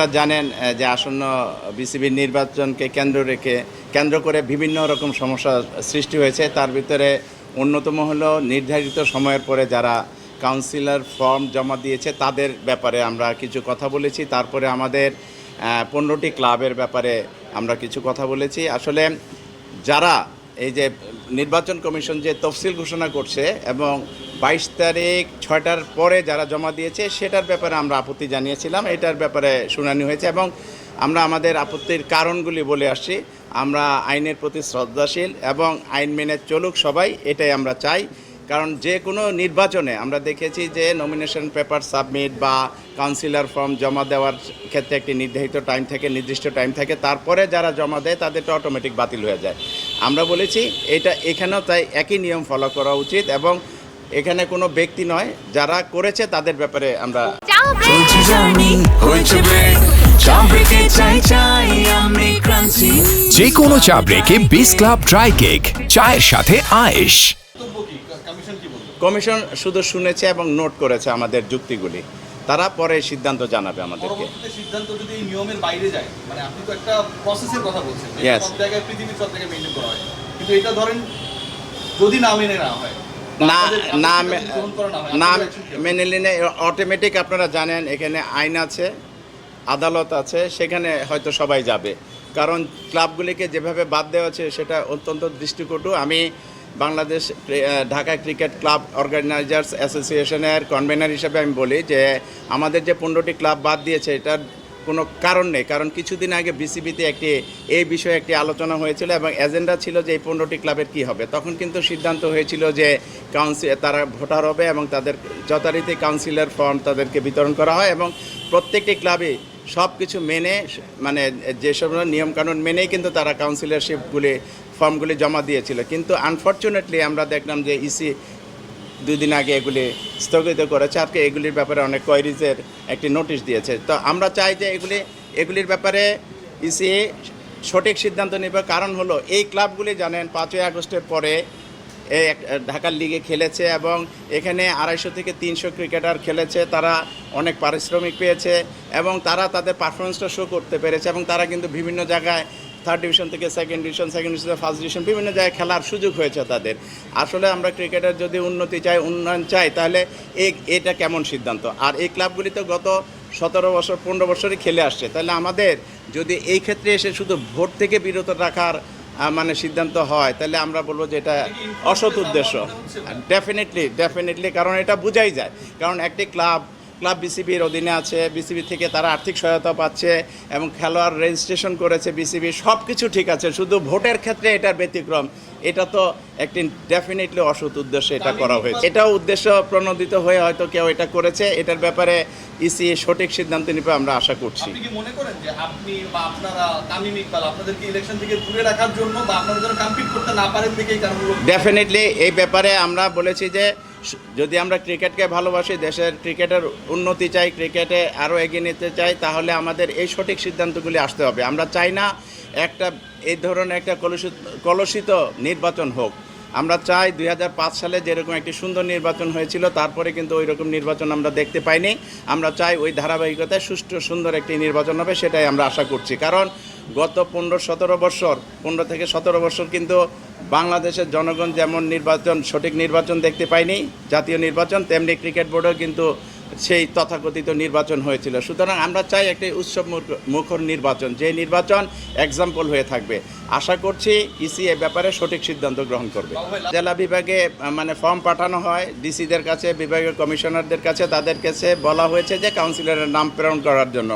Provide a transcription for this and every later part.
আপনারা জানেন যে আসন্ন বিসিবির নির্বাচনকে কেন্দ্র রেখে, কেন্দ্র করে বিভিন্ন রকম সমস্যা সৃষ্টি হয়েছে। তার ভিতরে অন্যতম হলো নির্ধারিত সময়ের পরে যারা কাউন্সিলর ফর্ম জমা দিয়েছে, তাদের ব্যাপারে আমরা কিছু কথা বলেছি। তারপরে আমাদের পনেরোটি ক্লাবের ব্যাপারে আমরা কিছু কথা বলেছি। আসলে যারা এই যে নির্বাচন কমিশন যে তফসিল ঘোষণা করছে এবং বাইশ তারিখ ছয়টার পরে যারা জমা দিয়েছে, সেটার ব্যাপারে আমরা আপত্তি জানিয়েছিলাম। এটার ব্যাপারে শুনানি হয়েছে এবং আমরা আমাদের আপত্তির কারণগুলি বলে আসছি। আমরা আইনের প্রতি শ্রদ্ধাশীল এবং আইন মেনে চলুক সবাই, এটাই আমরা চাই। কারণ যে কোনো নির্বাচনে আমরা দেখেছি যে নমিনেশন পেপার সাবমিট বা কাউন্সিলর ফর্ম জমা দেওয়ার ক্ষেত্রে একটি নির্ধারিত টাইম থাকে, নির্দিষ্ট টাইম থাকে, তারপরে যারা জমা দেয় তাদেরটা অটোমেটিক বাতিল হয়ে যায়। আমরা বলেছি এটা এখানেও তাই একই নিয়ম ফলো করা উচিত এবং এখানে কোনো ব্যক্তি নয় যারা করেছে তাদের ব্যাপারে আমরা যে কোনো চা ব্রেকে বিস ক্লাব ড্রাই কেক চায়ের সাথে আয়েশ। কমিশন শুধু শুনেছে এবং নোট করেছে আমাদের যুক্তিগুলি। তারা পরে সিদ্ধান্ত জানাবে আমাদেরকে। সিদ্ধান্ত যদি এই নিয়মের বাইরে যায় মানে আপনি তো একটা প্রসেসের কথা বলছেন সব জায়গায় পৃথিবীর সব জায়গায় মেনটেন করা হয়। কিন্তু এটা ধরেন যদি না মেনে না হয় না? মেনে নিলে অটোমেটিক আপনারা জানেন এখানে আইন আছে আদালত আছে সেখানে হয়তো সবাই যাবে। কারণ ক্লাবগুলিকে যেভাবে বাদ দেওয়া আছে সেটা অত্যন্ত দৃষ্টিকটু। আমি Bangladesh Dhaka cricket club organisers অ্যাসোসিয়েশনের কনভেনার হিসেবে আমি বলি যে, আমাদের যে পনেরোটি ক্লাব বাদ দিয়েছে, এটার কোনো কারণ নেই। কারণ কিছুদিন আগে বিসিবিতে একটি, এই বিষয়ে একটি আলোচনা হয়েছিল এবং এজেন্ডা ছিল যে এই পনেরোটি ক্লাবের কি হবে। তখন কিন্তু সিদ্ধান্ত হয়েছিল যে কাউন্সিল তারা ভোটার হবে এবং তাদের যথারীতি কাউন্সিলর ফর্ম তাদেরকে বিতরণ করা হয় এবং প্রত্যেকটি ক্লাবে সব কিছু মেনে মানে যেসব নিয়মকানুন মেনেই কিন্তু তারা কাউন্সিলরশিপগুলি ফর্মগুলি জমা দিয়েছিল। কিন্তু আনফর্চুনেটলি আমরা দেখলাম যে ইসি দুই দিন আগে এগুলি স্থগিত করেছে। আজকে এগুলির ব্যাপারে অনেক কোয়ারিজের একটি নোটিশ দিয়েছে। তো আমরা চাই যে এগুলি, এগুলির ব্যাপারে ইসি সঠিক সিদ্ধান্ত নেবে। কারণ হলো, এই ক্লাবগুলি জানেন, পাঁচই আগস্টের পরে ঢাকার লিগে খেলেছে এবং এখানে আড়াইশো থেকে তিনশো ক্রিকেটার খেলেছে। তারা অনেক পারিশ্রমিক পেয়েছে এবং তারা তাদের পারফরমেন্সটা শো করতে পেরেছে এবং তারা কিন্তু বিভিন্ন জায়গায় থার্ড ডিভিশন থেকে second division second division first division বিভিন্ন জায়গায় খেলার সুযোগ হয়েছে তাদের। আসলে আমরা ক্রিকেটের যদি উন্নতি চাই, উন্নয়ন চাই, তাহলে এই এটা কেমন সিদ্ধান্ত? আর এই ক্লাবগুলি তো গত সতেরো বছর, পনেরো বছরই খেলে আসছে। তাহলে আমাদের যদি এই ক্ষেত্রে এসে শুধু ভোট থেকে বিরত রাখার মানে সিদ্ধান্ত হয়, তাহলে আমরা বলব যে এটা অসৎ উদ্দেশ্য। ডেফিনেটলি ডেফিনেটলি কারণ এটা বোঝাই যায়। কারণ একটি ক্লাব ক্লাব বিসিবির অধীনে আছে বিসিবি থেকে তারা আর্থিক সহায়তা পাচ্ছে এবং খেলোয়াড় রেজিস্ট্রেশন করেছে বিসিবি সব কিছু ঠিক আছে শুধু ভোটের ক্ষেত্রে এটার ব্যতিক্রম। এটা তো একটি ডেফিনেটলি অসৎ উদ্দেশ্যে এটা করা হয়েছে। এটাও উদ্দেশ্য প্রণোদিত হয়ে হয়তো কেউ এটা করেছে এটার ব্যাপারে ইসি সঠিক সিদ্ধান্ত নিবে আমরা আশা করছি। মনে করেন যে আপনি বা আপনারা তামিম ইকবাল আপনাদেরকে ইলেকশন থেকে দূরে রাখার জন্য বা আপনারা যেন কম্পিট করতে না পারেন ডেফিনেটলি এই ব্যাপারে আমরা বলেছি যে যদি আমরা ক্রিকেটকে ভালোবাসি, দেশের ক্রিকেটের উন্নতি চাই, ক্রিকেটে আরও এগিয়ে নিতে চাই, তাহলে আমাদের এই সঠিক সিদ্ধান্তগুলি আসতে হবে। আমরা চাই না একটা, এই ধরনের একটা কলুষিত কলুষিত নির্বাচন হোক। আমরা চাই দুই হাজার পাঁচ সালে যেরকম একটি সুন্দর নির্বাচন হয়েছিল, তারপরে কিন্তু ওই রকম নির্বাচন আমরা দেখতে পাইনি। আমরা চাই ওই ধারাবাহিকতায় সুষ্ঠু, সুন্দর একটি নির্বাচন হবে, সেটাই আমরা আশা করছি। কারণ গত পনেরো, সতেরো বছর, পনেরো থেকে সতেরো বছর কিন্তু বাংলাদেশের জনগণ যেমন নির্বাচন, সঠিক নির্বাচন দেখতে পায়নি, জাতীয় নির্বাচন, তেমনি ক্রিকেট বোর্ডেও কিন্তু সেই তথাকথিত নির্বাচন হয়েছিল। সুতরাং আমরা চাই একটি উৎসব মুখর নির্বাচন, যে নির্বাচন এক্সাম্পল হয়ে থাকবে। আশা করছি ইসি এ ব্যাপারে সঠিক সিদ্ধান্ত গ্রহণ করবে। জেলা বিভাগে মানে ফর্ম পাঠানো হয় ডিসিদের কাছে, বিভাগীয় কমিশনারদের কাছে, তাদের কাছে বলা হয়েছে যে কাউন্সিলরের নাম প্রেরণ করার জন্য।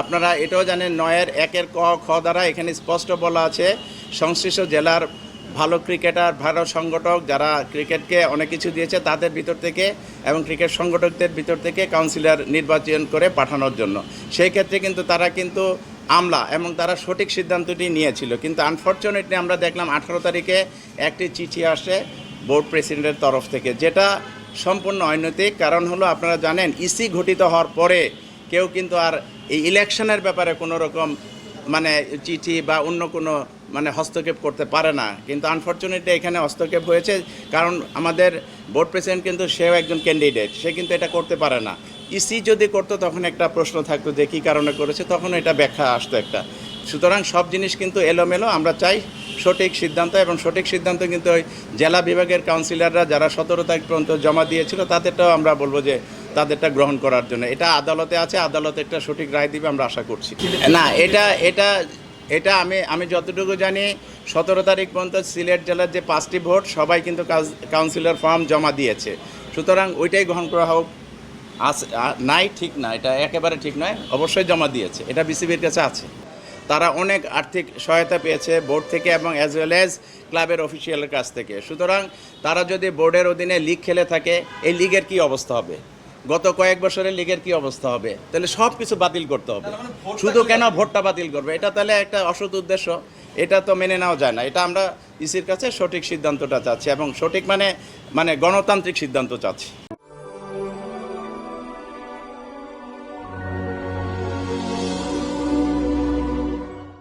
আপনারা এটাও জানেন, নয়ের একের ক, খ দ্বারা এখানে স্পষ্ট বলা আছে, সংশ্লিষ্ট জেলার ক্রিকেটার, ভালো সংগঠক যারা ক্রিকেটকে অনেক কিছু দিয়েছে তাদের ভিতর থেকে এবং ক্রিকেট সংগঠকদের ভিতর থেকে কাউন্সিলর নির্বাচন করে পাঠানোর জন্য। সেই ক্ষেত্রে কিন্তু তারা কিন্তু আমলা এবং তারা সঠিক সিদ্ধান্তটি নিয়েছিল। কিন্তু আনফর্চুনেটলি আমরা দেখলাম আঠারো তারিখে একটি চিঠি আসে বোর্ড প্রেসিডেন্টের তরফ থেকে। যেটা সম্পূর্ণ অনৈতিক। কারণ হলো আপনারা জানেন, ইসি ঘটিত হওয়ার পরে কেউ কিন্তু আর এই ইলেকশনের ব্যাপারে কোনো রকম মানে চিঠি বা অন্য কোনো মানে হস্তক্ষেপ করতে পারে না। কিন্তু আনফর্চুনেটলি এখানে হস্তক্ষেপ হয়েছে কারণ আমাদের বোর্ড প্রেসিডেন্ট কিন্তু সেও একজন ক্যান্ডিডেট সে কিন্তু এটা করতে পারে না। ইসি যদি করতো তখন একটা প্রশ্ন থাকতো যে কী কারণে করেছে, তখন এটা ব্যাখ্যা আসতো একটা। সুতরাং সব জিনিস কিন্তু এলোমেলো, আমরা চাই সঠিক সিদ্ধান্ত এবং সঠিক সিদ্ধান্ত কিন্তু ওই জেলা বিভাগের কাউন্সিলররা যারা সতেরো তারিখ পর্যন্ত জমা দিয়েছিল, তাদেরটাও আমরা বলব যে তাদেরটা গ্রহণ করার জন্য। এটা আদালতে আছে আদালত একটা সঠিক রায় দিবে, আমরা আশা করছি। না, এটা এটা এটা আমি আমি যতটুকু জানি, সতেরো তারিখ পর্যন্ত সিলেট জেলার যে পাঁচটি ভোট, সবাই কিন্তু কাউন্সিলর ফর্ম জমা দিয়েছে। সুতরাং ওইটাই গ্রহণ করা হোক। আস নাই, ঠিক না, এটা একেবারে ঠিক নয়, অবশ্যই জমা দিয়েছে, এটা বিসিবির কাছে আছে। তারা অনেক আর্থিক সহায়তা পেয়েছে বোর্ড থেকে এবং অ্যাজ ওয়েল অ্যাজ ক্লাবের অফিসিয়ালের কাছ থেকে। সুতরাং তারা যদি বোর্ডের অধীনে লিগ খেলে থাকে, এই লিগের কি অবস্থা হবে? গত কয়েক বছরের লীগের কি অবস্থা হবে? তাহলে সব কিছু বাতিল করতে হবে। মানে শুধু কেন ভোটটা বাতিল করবে? এটা তাহলে একটা অসৎ উদ্দেশ্য। এটা তো মেনে নেওয়া যায় না। এটা আমরা ইসির কাছে সঠিক সিদ্ধান্তটা চাচ্ছি এবং সঠিক মানে মানে গণতান্ত্রিক সিদ্ধান্ত চাচ্ছি।